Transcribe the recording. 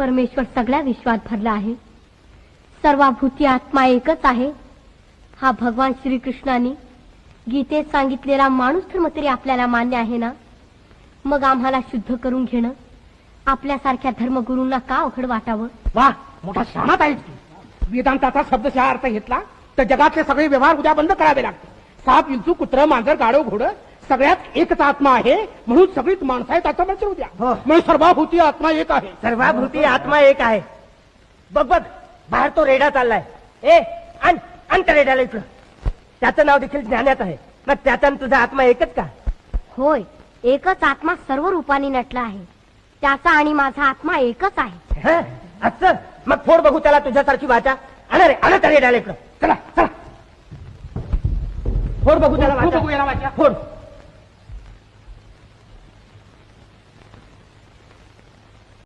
परमेश्वर सगळ्या विश्वात भरला आहे. सर्वाभूती आत्मा एकच आहे. हा भगवान श्रीकृष्णाने गीतेत सांगितलेला माणूस धर्म तरी आपल्याला मान्य आहे ना? मग आम्हाला शुद्ध करून घेणं आपल्यासारख्या धर्मगुरूंना का अवघड वाटावं? वा मोठा शहाणात आहे वेदांताचा शब्दशः अर्थ घेतला तर जगातले सगळे व्यवहार उद्या बंद करावे लागते साप विंचू कुत्र मांजर गाडव घोडं सगळ्यात एकच आत्मा आहे म्हणून सगळीच माणसं आहेत असं म्हणतो उद्या हो. म्हणून सर्वाभूती आत्मा एक आहे. सर्वाभूती आत्मा एक आहे. बघ बघ बाहेर तो रेडा चाललाय. ए आण आण त्या रेड्याला इकडं. त्याचं नाव देखील ज्ञानात आहे. मग त्याचा आणि तुझा आत्मा एकच का? होय एकच आत्मा सर्व रूपाने नटला आहे. त्याचा आणि माझा आत्मा एकच आहे. हं? असं? मग फोड बघू त्याला तुझ्यासारखी वाचा. आणा रे आणा त्या रेड्याला इकडं. चला चला. फोड बघू त्याला वाचा. बघू याला वाचा. फोड.